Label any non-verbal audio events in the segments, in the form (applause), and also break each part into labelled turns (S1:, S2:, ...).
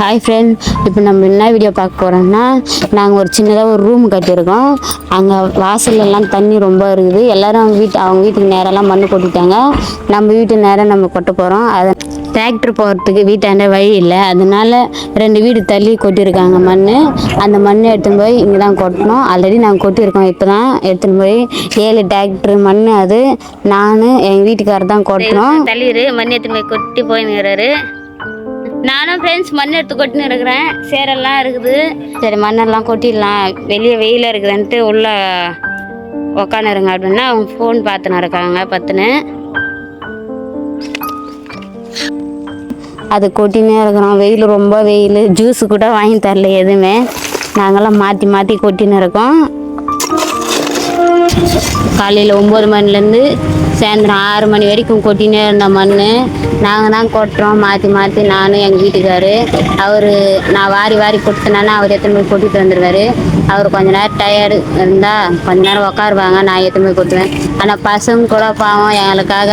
S1: Hi friend இப்போ நம்ம என்ன வீடியோ பார்க்க போகிறோம்னா நாங்கள் ஒரு சின்னதாக ஒரு ரூம் கட்டியிருக்கோம். அங்கே வாசல்லலாம் தண்ணி ரொம்ப இருக்குது. எல்லாரும் அவங்க வீட்டு அவங்க வீட்டுக்கு நேரெல்லாம் மண் கொட்டிட்டாங்க. நம்ம வீட்டு நேரம் நம்ம கொட்ட போகிறோம் அதை டிராக்டர் போகிறதுக்கு வீட்டாண்ட வழி இல்லை. அதனால ரெண்டு வீடு தள்ளி கொட்டியிருக்காங்க மண் அந்த மண்ணை எடுத்துன்னு போய் இங்கே தான் கொட்டணும். ஆல்ரெடி நாங்கள் கொட்டியிருக்கோம். இப்போ தான் எடுத்துன்னு போய் ஏழு டிராக்டர் மண் அது. நான் எங்கள் வீட்டுக்காரர் தான் கொட்டணும். தள்ளிடு மண் எடுத்துன்னு போய் கொட்டி போயின்னுறாரு நானும் ஃப்ரெண்ட்ஸ் மண் எடுத்து கொட்டின்னு இருக்கிறேன். சேரெல்லாம் இருக்குது. சரி மண்ணெல்லாம் கொட்டிடலாம். வெளியே வெயிலாக இருக்குதுன்ட்டு உள்ளே உக்காந்துருங்க அப்படின்னா அவங்க ஃபோன் பார்த்துன்னு இருக்காங்க பத்துன்னு. அது கொட்டினே இருக்கிறோம். வெயில் ரொம்ப வெயில். ஜூஸு கூட வாங்கி தரல எதுவுமே. நாங்களாம் மாற்றி மாற்றி கொட்டின்னு இருக்கோம். காலையில் ஒம்பது மணிலேருந்து சாயந்தரம் ஆறு மணி வரைக்கும் கொட்டினே இருந்த மண் நாங்கள் தான் கொட்டுறோம். மாற்றி மாற்றி நானும் எங்கள் வீட்டுக்காரு. அவர் நான் வாரி வாரி கொட்டினானே அவர் எத்தனை போய் கொட்டிட்டு வந்துடுவார் அவர் கொஞ்ச நேரம் டயர்டு இருந்தால் கொஞ்ச நேரம் உட்காருவாங்க நான் எத்தனை போய் கொட்டுவேன்? ஆனால் பசங்க கூட பாவம் எங்களுக்காக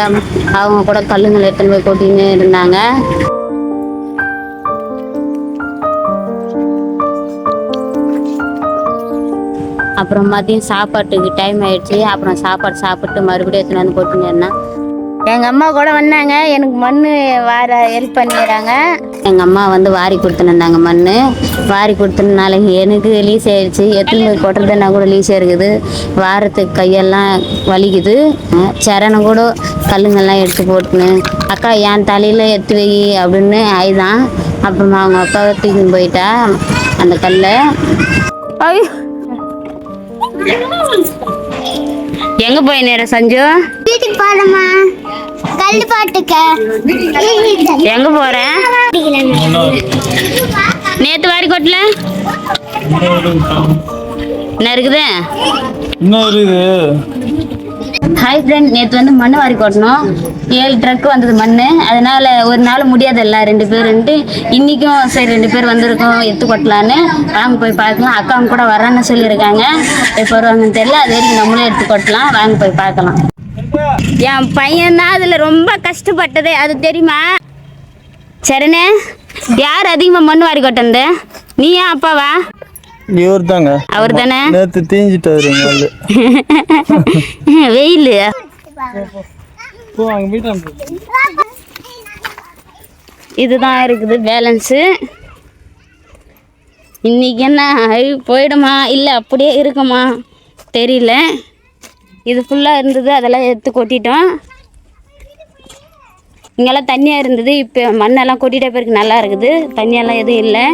S1: அவங்க கூட கல்லுங்களை எடுத்துன்னு போய் கொட்டின்னு இருந்தாங்க. அப்புறம் மதியம் சாப்பாட்டுக்கு டைம் ஆயிடுச்சு. அப்புறம் சாப்பாடு சாப்பிட்டு மறுபடியும் எடுத்துன்னு வந்து போட்டுங்கன்னா எங்கள் அம்மா கூட வந்தாங்க. எனக்கு மண் வார ஹெல்ப் பண்ணிடுறாங்க. எங்கள் அம்மா வந்து வாரி கொடுத்துருந்தாங்க மண் வாரி கொடுத்தனால எனக்கு லீஸ் ஆயிடுச்சு. எத்தனை கொட்டுறதுன்னா கூட லீஸாக இருக்குது வாரத்துக்கு கையெல்லாம் வலிக்குது. சரணம் கூட கல்லுங்கெல்லாம் எடுத்து போட்டுன்னு அக்கா என் தலையில் எடுத்து வை அப்படின்னு ஆயிதான். அப்புறமா அவங்க அப்பாவை தூக்கின்னு போயிட்டா அந்த கல்லை. ஐயோ. எங்க போய் நேரம் சஞ்சு?
S2: வீட்டுக்கு போறோமா கல் பாட்டுக்க.
S1: எங்க போற? நேத்து வாரி கொட்டல? என்ன இருக்குது?
S3: இன்னும் இருக்குது
S1: ஹாய் ஃப்ரெண்ட் நேற்று வந்து மண் வாரி கொட்டணும் ஏழு ட்ரக் வந்தது மண் அதனால் ஒரு நாள் முடியாதுல்ல ரெண்டு பேருன்ட்டு. இன்றைக்கும் சரி ரெண்டு பேர் வந்திருக்கோம் எடுத்து கொட்டலான்னு. வாங்க போய் பார்க்கலாம். அக்காவும் கூட வரேன்னு சொல்லியிருக்காங்க. எப்போ வருவாங்கன்னு தெரியல. அது வரைக்கும் நம்மளும் எடுத்து கொட்டலாம். வாங்க போய் பார்க்கலாம். என் பையன் தான் அதில் ரொம்ப கஷ்டப்பட்டது. அது தெரியுமா? சரிண்ணே யார் அதிகமாக மண் வாரி கொட்டந்து நீயா அப்பாவா?
S3: இவர் தாங்க
S1: அவர் தானே
S3: நேற்று தீஞ்சிட்டாரு (laughs)
S1: வெயில்.
S3: போ அங்கே போயிட்டான்
S1: இதுதான் இருக்குது பேலன்ஸு இன்னைக்கு என்ன போயிடுமா? இல்லை அப்படியே இருக்குமா? தெரியல. இது ஃபுல்லாக இருந்தது அதெல்லாம் எடுத்து கொட்டிட்டோம். இங்கெல்லாம் தண்ணியாக இருந்தது இப்போ மண்ணெல்லாம் கொட்டிட்ட பிறகு நல்லா இருக்குது. தண்ணியெல்லாம் எதுவும் இல்லை.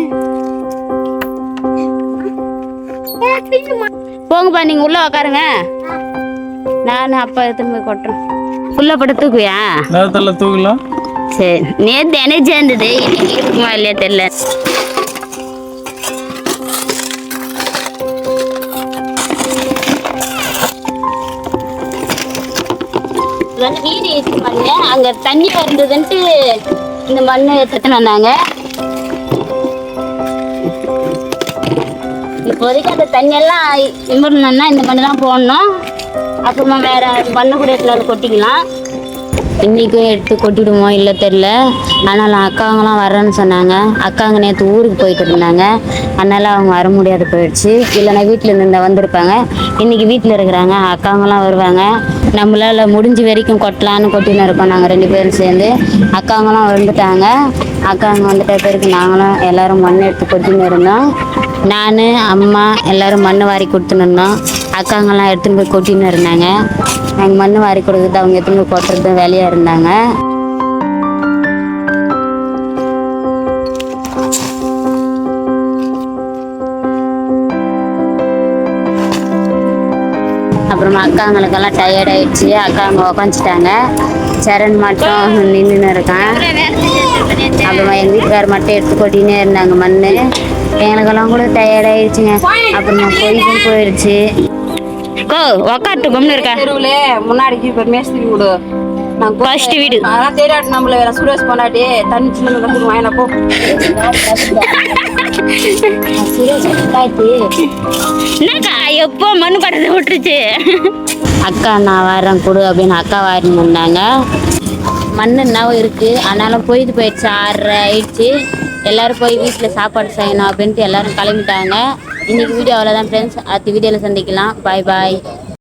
S1: போங்கப்பா நீங்கள் உள்ளே உக்காருங்க. நான் அப்பா போய் கொட்டுறோம் உள்ளே பட்டு தூக்குவியா?
S3: நேரத்தில் தூக்கலாம்.
S1: சரி. நேற்று எனர்ஜி இருந்தது. இன்னைக்கு இருக்குமா இல்லையா தெரியல. வீடு அங்க தண்ணி வந்ததுன்ட்டு இந்த மண்ணை எடுத்துட்டு வந்தாங்க. இப்போதைக்கு அந்த தண்ணியெல்லாம் இம்பரணும்னா இந்த மண்ணு தான் போடணும். அப்புறமா வேற மண்ணு கூட கொட்டிக்கலாம். இன்றைக்கும் எடுத்து கொட்டிடுவோம் இல்லை தெரில ஆனால் அக்காங்களாம் வரேன்னு சொன்னாங்க. அக்காங்க நேற்று ஊருக்கு போயிட்டு இருந்தாங்க. அதனால் அவங்க வர முடியாது போயிடுச்சு. இல்லைனா வீட்டில் இருந்து வந்திருப்பாங்க. இன்றைக்கி வீட்டில் இருக்கிறாங்க. அக்காங்களாம் வருவாங்க. நம்மளால் முடிஞ்ச வரைக்கும் கொட்டலான்னு கொட்டின்னு இருக்கோம் நாங்கள் ரெண்டு பேரும் சேர்ந்து. அக்காங்களாம் வந்துட்டாங்க. அக்காங்க வந்துட்ட பிறகு நாங்களும் எல்லோரும் மண் எடுத்து கொட்டின்னு இருந்தோம். நான் அம்மா எல்லோரும் மண் வாரி கொடுத்துன்னு இருந்தோம். அக்காங்கெல்லாம் எடுத்துன்னு போய் கொட்டின்னு இருந்தாங்க. நாங்கள் மண் வாரி கொடுக்குறது அவங்க எடுத்துன்னு போய் கொட்டுறது வேலையாக இருந்தாங்க. அப்புறமா அக்காங்களுக்கெல்லாம் டயர்ட் ஆயிடுச்சு. அக்காங்க உக்காந்துட்டாங்க. சரண் மட்டும் நின்றுன்னு இருக்கான். அப்புறமா எங்கள் வீட்டுக்கார் மட்டும் எடுத்து கொட்டினே இருந்தாங்க மண் எங்களுக்கெல்லாம் கூட டயர்ட் ஆயிடுச்சுங்க. அப்புறமா பொய்க்கும் போயிடுச்சு கோ உக்காட்டு கம்னு இருக்கா.
S4: தெருவுல முன்னாடிக்கு இப்ப மேஸ்திரி வீடு நான்
S1: ஃபர்ஸ்ட் வீடு.
S4: அதெல்லாம் தெரியாட்டு நம்மள வேற சுரேஷ் பொண்டாட்டி. தண்ணி சின்ன கட்டுக்கு வாங்கினா போ.
S1: என்னக்கா எப்போ மண்ணு படுறது விட்டுருச்சு? அக்கா நான் வரேன் கொடு அப்படின்னு அக்கா வாரின்னு வந்தாங்க. மண் என்னவோ இருக்கு. ஆனாலும் போயிட்டு போயிடுச்சு. ஆறரை ஆயிடுச்சு. எல்லாரும் போய் வீட்டில் சாப்பாடு செய்யணும் அப்படின்ட்டு எல்லாரும் கிளம்பிட்டாங்க. இன்னைக்கு வீடியோ அவ்வளோதான் ஃப்ரெண்ட்ஸ் அடுத்த வீடியோவில் சந்திக்கலாம். பாய் பாய்